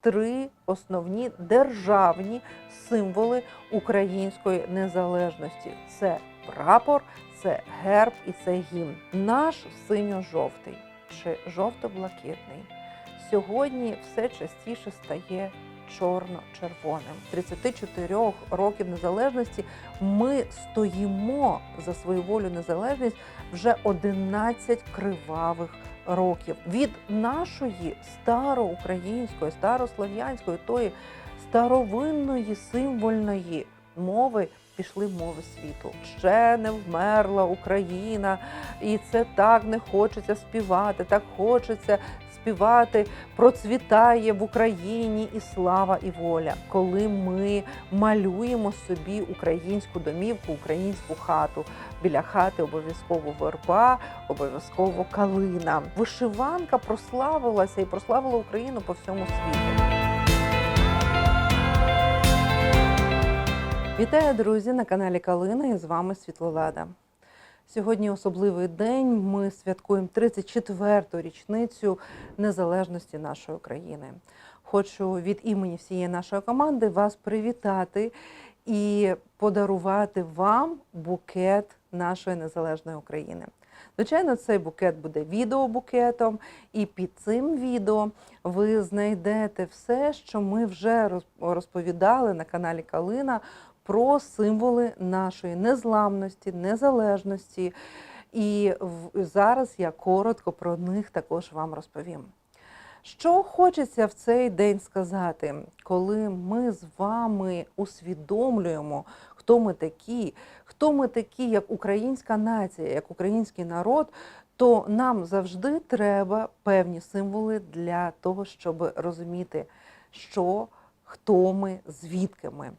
три основні державні символи української незалежності: це прапор, це герб і це гімн. Наш синьо-жовтий чи жовто-блакитний сьогодні все частіше стає чорно-червоним. 34 років незалежності ми стоїмо за свою волю незалежність вже 11 кривавих років. Від нашої староукраїнської, старослов'янської, тої старовинної символьної мови пішли мови світу. Ще не вмерла Україна, і це так не хочеться співати, так хочеться співати процвітає в Україні і слава, і воля. Коли ми малюємо собі українську домівку, українську хату. Біля хати обов'язково верба, обов'язково калина. Вишиванка прославилася і прославила Україну по всьому світу. Вітаю, друзі, на каналі Калина і з вами Світлолада. Сьогодні особливий день. Ми святкуємо 34-ту річницю незалежності нашої країни. Хочу від імені всієї нашої команди вас привітати і подарувати вам букет нашої незалежної України. Звичайно, цей букет буде відеобукетом, і під цим відео ви знайдете все, що ми вже роз- розповідали на каналі Калина про символи нашої незламності, незалежності. І зараз я коротко про них також вам розповім. Що хочеться в цей день сказати, коли ми з вами усвідомлюємо, хто ми такі, хто ми такі, як українська нація, як український народ, то нам завжди треба певні символи для того, щоб розуміти, що, хто ми, звідки ми.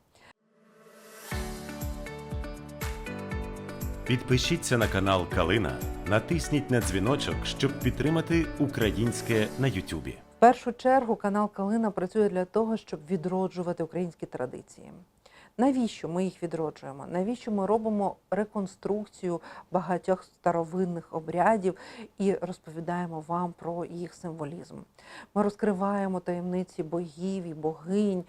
Підпишіться на канал Калина, натисніть на дзвіночок, щоб підтримати українське на Ютубі. В першу чергу канал Калина працює для того, щоб відроджувати українські традиції. Навіщо ми їх відроджуємо? Навіщо ми робимо реконструкцію багатьох старовинних обрядів і розповідаємо вам про їх символізм? Ми розкриваємо таємниці богів і богинь.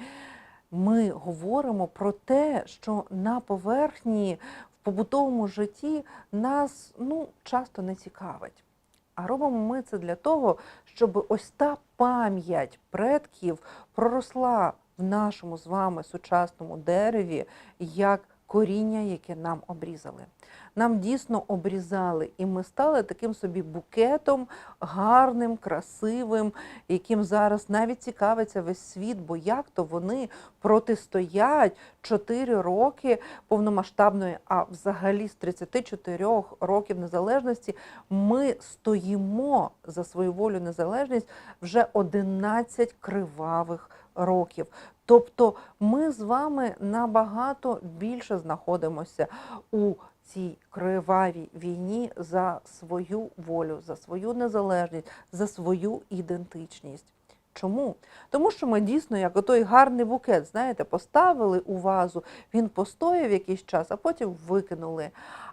Ми говоримо про те, що на поверхні в побутовому житті нас ну, часто не цікавить. А робимо ми це для того, щоб ось та пам'ять предків проросла в нашому з вами сучасному дереві як коріння, яке нам обрізали. Нам дійсно обрізали, і ми стали таким собі букетом гарним, красивим, яким зараз навіть цікавиться весь світ, бо як то вони протистоять 4 роки повномасштабної, а взагалі з 34 років незалежності ми стоїмо за свою волю незалежність вже 11 кривавих років. Тобто ми з вами набагато більше знаходимося у цій кривавій війні за свою волю, за свою незалежність, за свою ідентичність. Чому? Тому що ми дійсно, як отой гарний букет, знаєте, поставили у вазу, він постояв якийсь час, а потім викинули.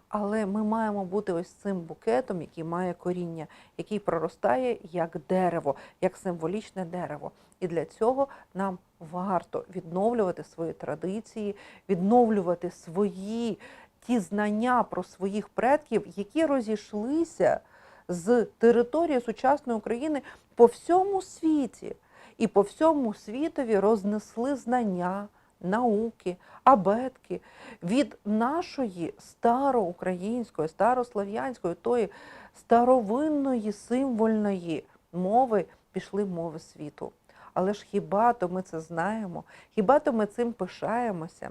Але ми маємо бути ось цим букетом, який має коріння, який проростає як дерево, як символічне дерево. І для цього нам варто відновлювати свої традиції, відновлювати свої ті знання про своїх предків, які розійшлися з території сучасної України по всьому світі. І по всьому світові рознесли знання, науки, абетки від нашої староукраїнської, старослов'янської, тої старовинної символьної мови пішли мови світу. Але ж хіба то ми це знаємо? Хіба то ми цим пишаємося?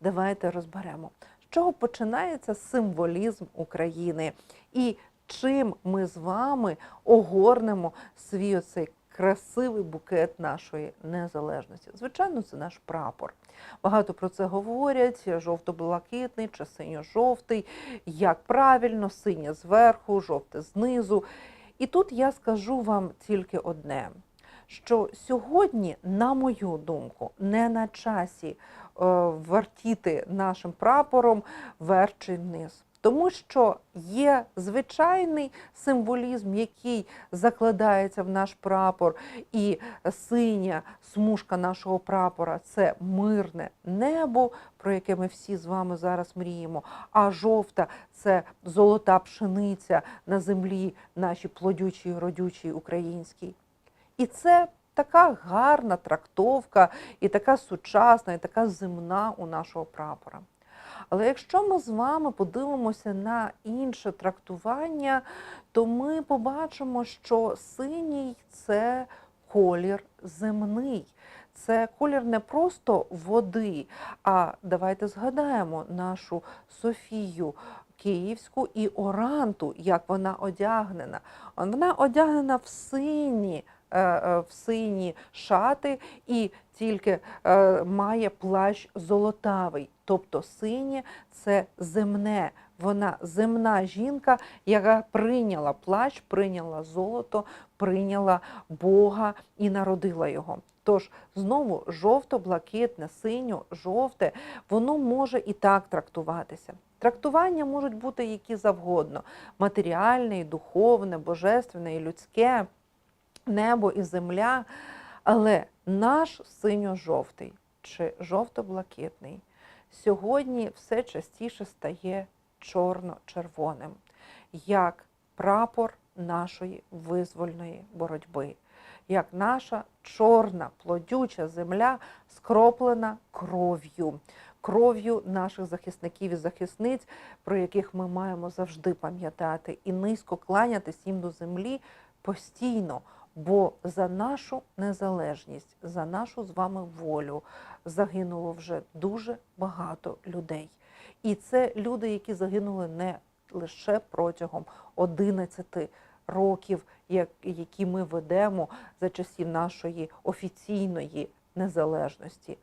Давайте розберемо, з чого починається символізм України і чим ми з вами огорнемо свій оцей красивий букет нашої незалежності. Звичайно, це наш прапор. Багато про це говорять: жовто-блакитний чи синьо-жовтий, як правильно, синє зверху, жовте знизу. І тут я скажу вам тільки одне: що сьогодні, на мою думку, не на часі е, вертіти нашим прапором вверх чи вниз. Тому що є звичайний символізм, який закладається в наш прапор, і синя смужка нашого прапора це мирне небо, про яке ми всі з вами зараз мріємо. А жовта це золота пшениця на землі нашій плодючій, родючій українській. І це така гарна трактовка, і така сучасна, і така земна у нашого прапора. Але якщо ми з вами подивимося на інше трактування, то ми побачимо, що синій це колір земний. Це колір не просто води, а давайте згадаємо нашу Софію Київську і Оранту, як вона одягнена. Вона одягнена в сині, в сині шати і тільки е, має плащ золотавий. Тобто синє це земне. Вона земна жінка, яка прийняла плащ, прийняла золото, прийняла Бога і народила його. Тож знову жовто-блакитне, синьо, жовте, воно може і так трактуватися. Трактування можуть бути які завгодно: матеріальне, духовне, божественне і людське, небо і земля. Але наш синьо-жовтий чи жовто-блакитний сьогодні все частіше стає чорно-червоним, як прапор нашої визвольної боротьби, як наша чорна плодюча земля скроплена кров'ю, кров'ю наших захисників і захисниць, про яких ми маємо завжди пам'ятати, і низько кланятись їм до землі постійно. Бо за нашу незалежність, за нашу з вами волю загинуло вже дуже багато людей. І це люди, які загинули не лише протягом 11 років, які ми ведемо за часів нашої офіційної незалежності.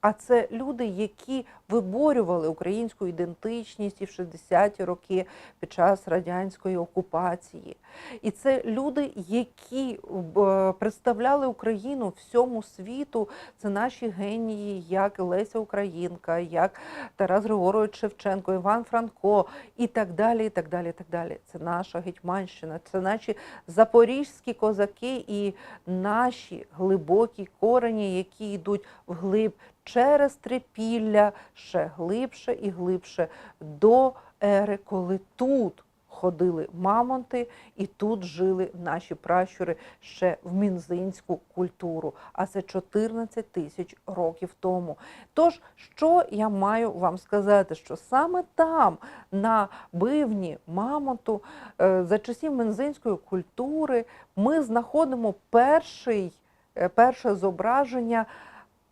А це люди, які виборювали українську ідентичність і в 60-ті роки під час радянської окупації. І це люди, які е, представляли Україну всьому світу. Це наші генії, як Леся Українка, як Тарас Григорович Шевченко, Іван Франко і так далі. і так далі, і так далі. Це наша Гетьманщина, це наші запорізькі козаки і наші глибокі корені, які йдуть вглиб через трипілля ще глибше і глибше до ери, коли тут ходили мамонти, і тут жили наші пращури ще в мінзинську культуру. А це 14 тисяч років тому. Тож, що я маю вам сказати, що саме там, на бивні мамонту, е, за часів мінзинської культури, ми знаходимо перший, е, перше зображення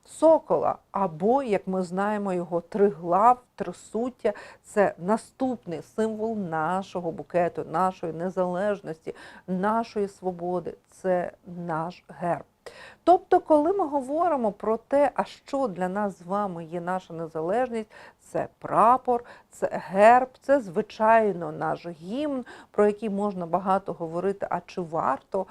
сокола, або, як ми знаємо, його триглав, трисуття це наступний символ нашого букету, нашої незалежності, нашої свободи. Це наш герб. Тобто, коли ми говоримо про те, а що для нас з вами є наша незалежність, це прапор, це герб, це звичайно наш гімн, про який можна багато говорити, а чи варто.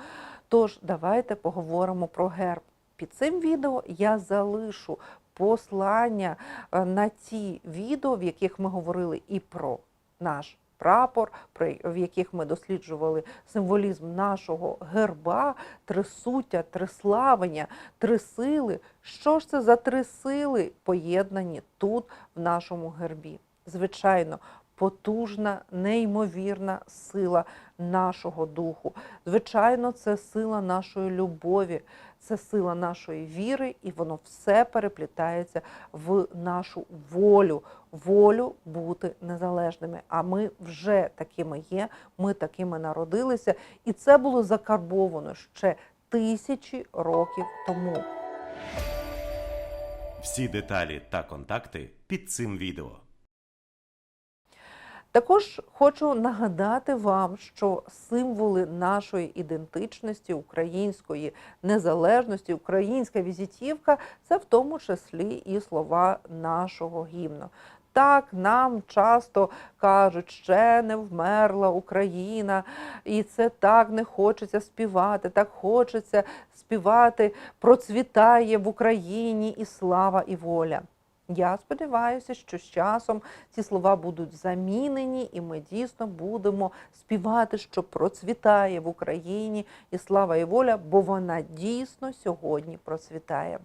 Тож давайте поговоримо про герб. Під цим відео я залишу послання е, на ті відео, в яких ми говорили і про наш прапор, в яких ми досліджували символізм нашого герба, трисуття, триславення, три сили. Що ж це за три сили поєднані тут, в нашому гербі? Звичайно, потужна, неймовірна сила нашого духу. Звичайно, це сила нашої любові, це сила нашої віри, і воно все переплітається в нашу волю, волю бути незалежними. А ми вже такими є, ми такими народилися, і це було закарбовано ще тисячі років тому. Всі деталі та контакти під цим відео. Також хочу нагадати вам, що символи нашої ідентичності, української незалежності, українська візитівка це в тому числі і слова нашого гімну. Так, нам часто кажуть, ще не вмерла Україна, і це так не хочеться співати, так хочеться співати, процвітає в Україні і слава, і воля. Я сподіваюся, що з часом ці слова будуть замінені, і ми дійсно будемо співати, що процвітає в Україні і слава і воля, бо вона дійсно сьогодні процвітає.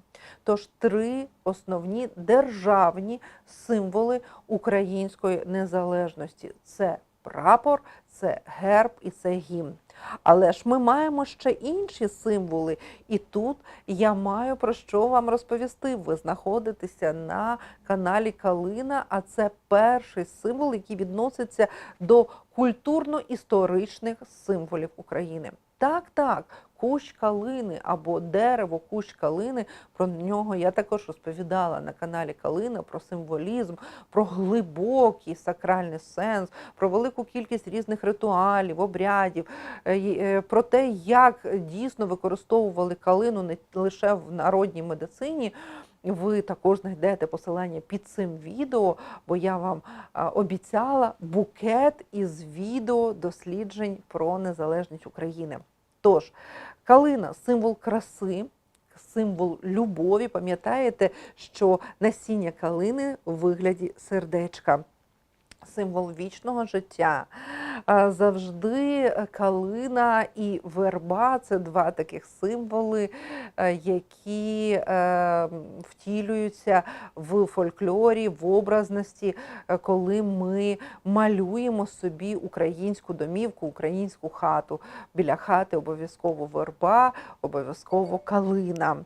Тож три основні державні символи української незалежності це прапор, це герб і це гімн. Але ж ми маємо ще інші символи, і тут я маю про що вам розповісти. Ви знаходитеся на каналі Калина, а це перший символ, який відноситься до культурно-історичних символів України. Так, так, кущ калини або дерево кущ калини. Про нього я також розповідала на каналі Калина про символізм, про глибокий сакральний сенс, про велику кількість різних ритуалів, обрядів, е, е, про те, як дійсно використовували калину не лише в народній медицині. Ви також знайдете посилання під цим відео, бо я вам обіцяла букет із відео досліджень про незалежність України. Тож, калина символ краси, символ любові. Пам'ятаєте, що насіння калини у вигляді сердечка. Символ вічного життя. Завжди калина і верба це два таких символи, е, які е, втілюються в фольклорі, в образності, е, коли ми малюємо собі українську домівку, українську хату. Біля хати обов'язково верба, обов'язково калина.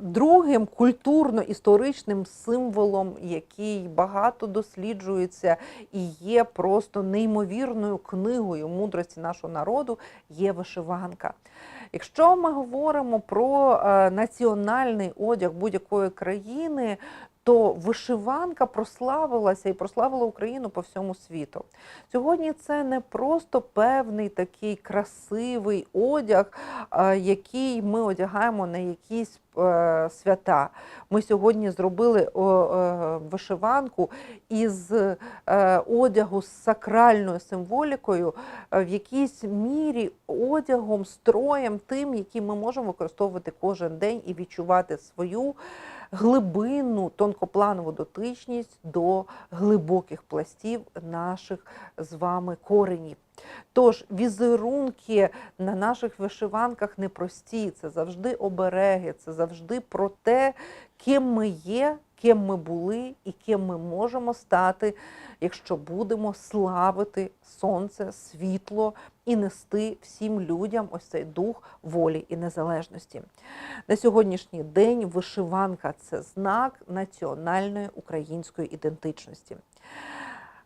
Другим культурно-історичним символом, який багато досліджується і є просто неймовірною книгою мудрості нашого народу, є вишиванка. Якщо ми говоримо про е, національний одяг будь-якої країни, то вишиванка прославилася і прославила Україну по всьому світу. Сьогодні це не просто певний такий красивий одяг, е, який ми одягаємо на якісь свята. Ми сьогодні зробили е, вишиванку із е, одягу з сакральною символікою, е, в якійсь мірі одягом, строєм, тим, який ми можемо використовувати кожен день і відчувати свою глибинну тонкопланову дотичність до глибоких пластів наших з вами коренів. Тож візерунки на наших вишиванках непрості, це завжди обереги, це завжди про те, ким ми є, ким ми були і ким ми можемо стати, якщо будемо славити сонце, світло і нести всім людям ось цей дух волі і незалежності. На сьогоднішній день вишиванка це знак національної української ідентичності.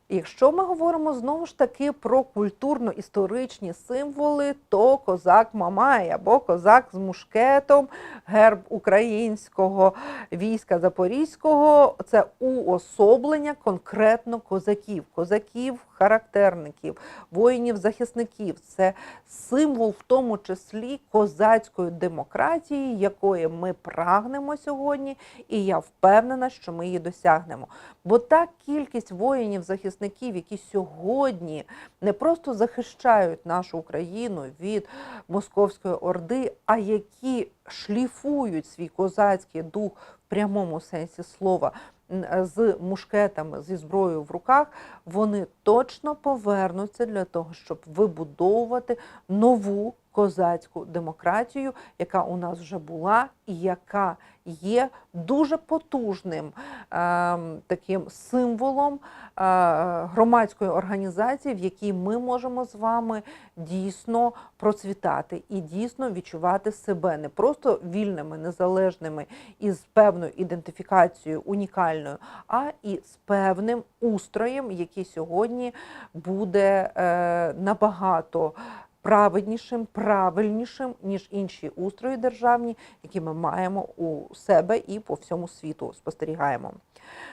Якщо ми говоримо знову ж таки про культурно-історичні символи, то козак Мамай або козак з мушкетом, герб українського війська Запорізького це уособлення конкретно козаків, козаків, характерників, воїнів-захисників. Це символ, в тому числі козацької демократії, якої ми прагнемо сьогодні, і я впевнена, що ми її досягнемо. Бо та кількість воїнів-захисників, які сьогодні не просто захищають нашу Україну від московської орди, а які шліфують свій козацький дух в прямому сенсі слова з мушкетами, зі зброєю в руках, вони точно повернуться для того, щоб вибудовувати нову козацьку демократію, яка у нас вже була і яка є дуже потужним ем, таким символом е, громадської організації, в якій ми можемо з вами дійсно процвітати і дійсно відчувати себе не просто вільними, незалежними і з певною ідентифікацією унікальною, а і з певним устроєм, який сьогодні буде е, набагато праведнішим, правильнішим, ніж інші устрої державні, які ми маємо у себе і по всьому світу спостерігаємо.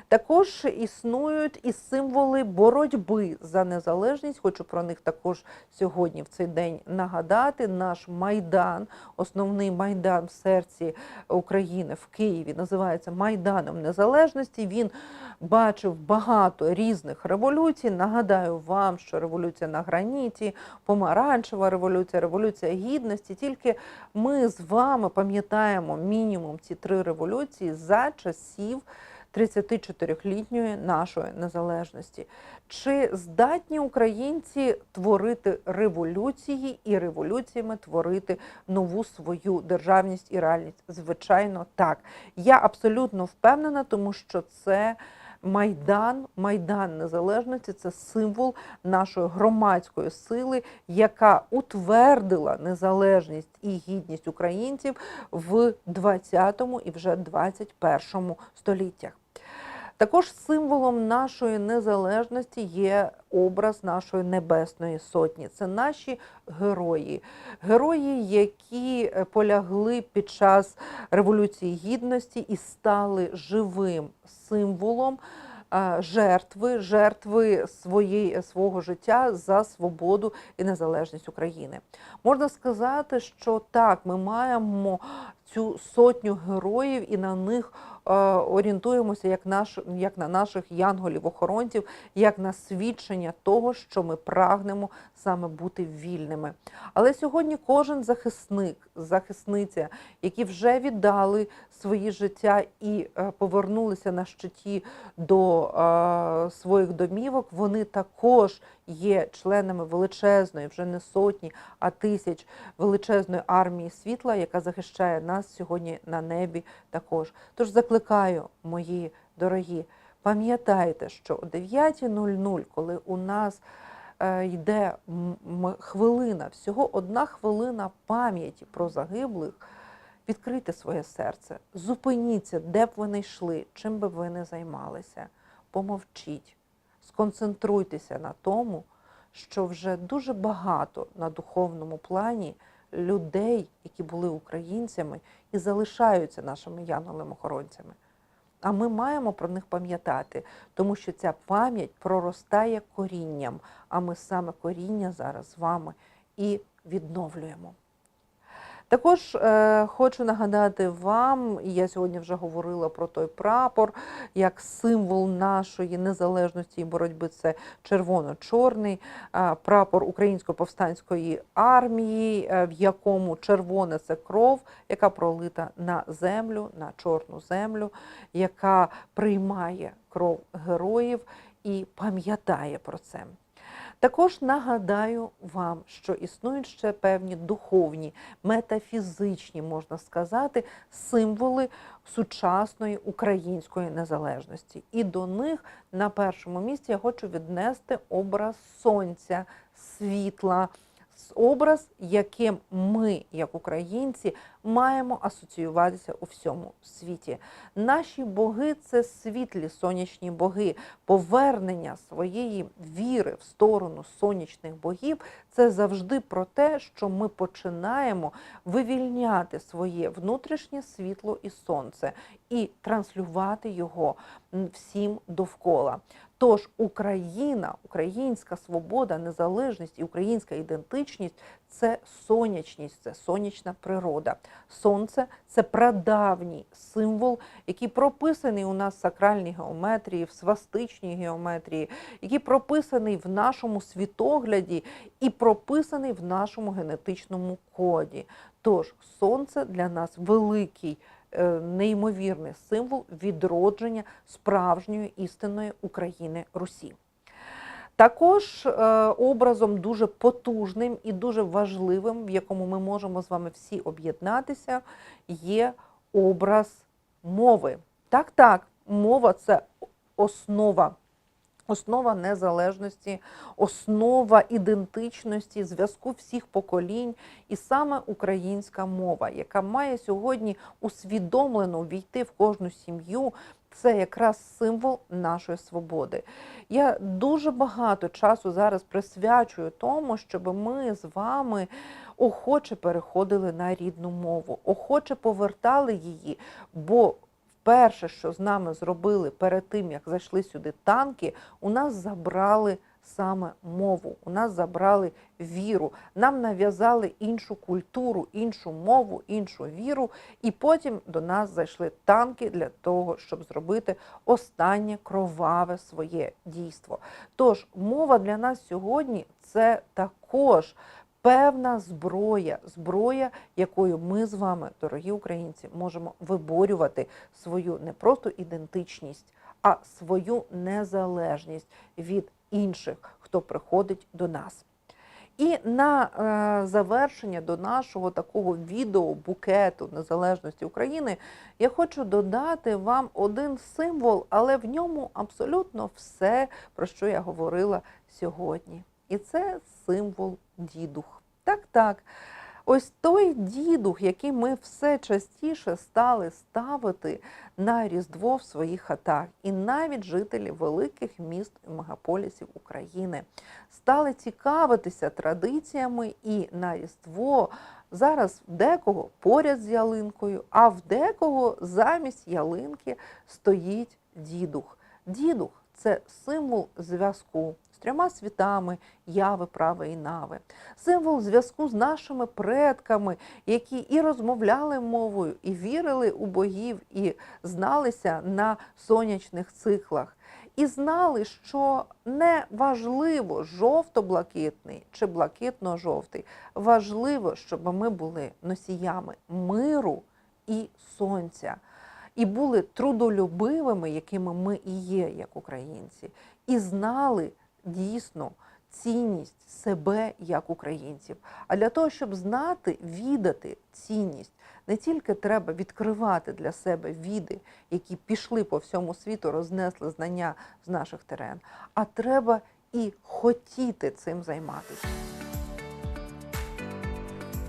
Також існують і символи боротьби за незалежність. Хочу про них також сьогодні в цей день нагадати. Наш майдан, основний майдан в серці України в Києві, називається Майданом Незалежності. Він бачив багато різних революцій. Нагадаю вам, що революція на граніті, помаранчева революція, революція гідності. Тільки ми з вами пам'ятаємо мінімум ці три революції за часів 34-літньої нашої незалежності. Чи здатні українці творити революції і революціями творити нову свою державність і реальність? Звичайно, так. Я абсолютно впевнена, тому що це. Майдан, Майдан Незалежності це символ нашої громадської сили, яка утвердила незалежність і гідність українців в 20 і вже 21 століттях. Також символом нашої незалежності є образ нашої небесної сотні. Це наші герої, герої, які е, полягли під час Революції Гідності і стали живим символом жертви, жертви своєї, свого життя за свободу і незалежність України. Можна сказати, що так, ми маємо цю сотню героїв і на них е, орієнтуємося як, наш, як на наших янголів-охоронців, як на свідчення того, що ми прагнемо саме бути вільними. Але сьогодні кожен захисник, захисниця, які вже віддали свої життя і е, повернулися на щиті до е, своїх домівок, вони також є членами величезної, вже не сотні, а тисяч величезної армії світла, яка захищає нас сьогодні на небі також. Тож закликаю, мої дорогі, пам'ятайте, що о 9.00, коли у нас е, йде хвилина, всього одна хвилина пам'яті про загиблих, відкрийте своє серце, зупиніться, де б ви не йшли, чим би ви не займалися, помовчіть, сконцентруйтеся на тому, що вже дуже багато на духовному плані людей, які були українцями і залишаються нашими янголами-охоронцями. А ми маємо про них пам'ятати, тому що ця пам'ять проростає корінням, а ми саме коріння зараз з вами і відновлюємо. Також е, хочу нагадати вам, і я сьогодні вже говорила про той прапор, як символ нашої незалежності і боротьби це червоно-чорний е, прапор Української повстанської армії, е, в якому червоне це кров, яка пролита на землю, на чорну землю, яка приймає кров героїв і пам'ятає про це. Також нагадаю вам, що існують ще певні духовні, метафізичні, можна сказати, символи сучасної української незалежності. І до них на першому місці я хочу віднести образ сонця, світла, образ, яким ми, як українці, маємо асоціюватися у всьому світі. Наші боги це світлі сонячні боги. Повернення своєї віри в сторону сонячних богів це завжди про те, що ми починаємо вивільняти своє внутрішнє світло і сонце і транслювати його всім довкола. Тож Україна, українська свобода, незалежність і українська ідентичність це сонячність, це сонячна природа. Сонце це прадавній символ, який прописаний у нас в сакральній геометрії, в свастичній геометрії, який прописаний в нашому світогляді і прописаний в нашому генетичному коді. Тож сонце для нас великий е, неймовірний символ відродження справжньої істинної України Русі. Також е, образом дуже потужним і дуже важливим, в якому ми можемо з вами всі об'єднатися, є образ мови. Так, так, мова це основа. Основа незалежності, основа ідентичності, зв'язку всіх поколінь, і саме українська мова, яка має сьогодні усвідомлено війти в кожну сім'ю, це якраз символ нашої свободи. Я дуже багато часу зараз присвячую тому, щоб ми з вами охоче переходили на рідну мову, охоче повертали її, бо перше, що з нами зробили перед тим, як зайшли сюди танки, у нас забрали саме мову, у нас забрали віру, нам нав'язали іншу культуру, іншу мову, іншу віру, і потім до нас зайшли танки для того, щоб зробити останнє кроваве своє дійство. Тож мова для нас сьогодні це також певна зброя, зброя, якою ми з вами, дорогі українці, можемо виборювати свою не просто ідентичність, а свою незалежність від інших, хто приходить до нас. І на е, завершення до нашого такого відео букету незалежності України я хочу додати вам один символ, але в ньому абсолютно все, про що я говорила сьогодні. І це символ дідух. Так, так. Ось той дідух, який ми все частіше стали ставити на Різдво в своїх хатах, і навіть жителі великих міст і мегаполісів України стали цікавитися традиціями і на Різдво зараз декого поряд з ялинкою, а в декого замість ялинки стоїть дідух. Дідух це символ зв'язку трьома світами яви, прави і нави, символ зв'язку з нашими предками, які і розмовляли мовою, і вірили у богів, і зналися на сонячних циклах. І знали, що не важливо жовто-блакитний чи блакитно-жовтий. Важливо, щоб ми були носіями миру і сонця, і були трудолюбивими, якими ми і є, як українці, і знали дійсно цінність себе як українців. А для того, щоб знати, відати цінність, не тільки треба відкривати для себе віди, які пішли по всьому світу, рознесли знання з наших терен, а треба і хотіти цим займатися.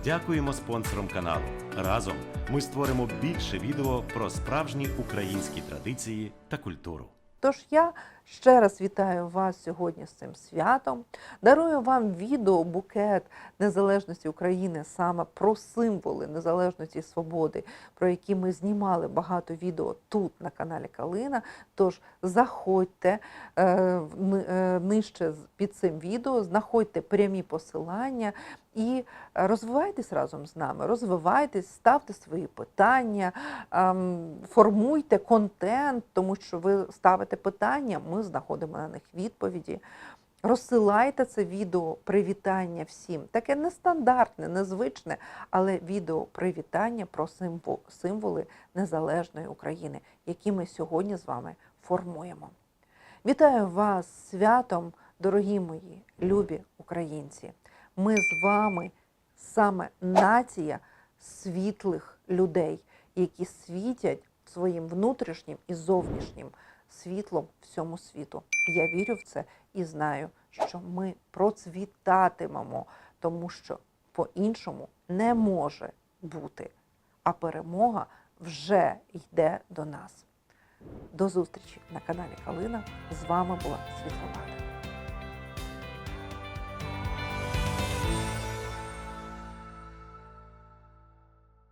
Дякуємо спонсорам каналу. Разом ми створимо більше відео про справжні українські традиції та культуру. Тож я ще раз вітаю вас сьогодні з цим святом. Дарую вам відео букет незалежності України саме про символи незалежності і свободи, про які ми знімали багато відео тут на каналі Калина. Тож заходьте е, е, нижче під цим відео, знаходьте прямі посилання і розвивайтесь разом з нами, розвивайтесь, ставте свої питання, ем, формуйте контент, тому що ви ставите питання, ми знаходимо на них відповіді. Розсилайте це відео привітання всім. Таке нестандартне, незвичне, але відео привітання про символи незалежної України, які ми сьогодні з вами формуємо. Вітаю вас святом, дорогі мої любі українці. Ми з вами саме нація світлих людей, які світять своїм внутрішнім і зовнішнім світлом всьому світу. Я вірю в це і знаю, що ми процвітатимемо, тому що по-іншому не може бути. А перемога вже йде до нас. До зустрічі на каналі Калина. З вами була Світлана.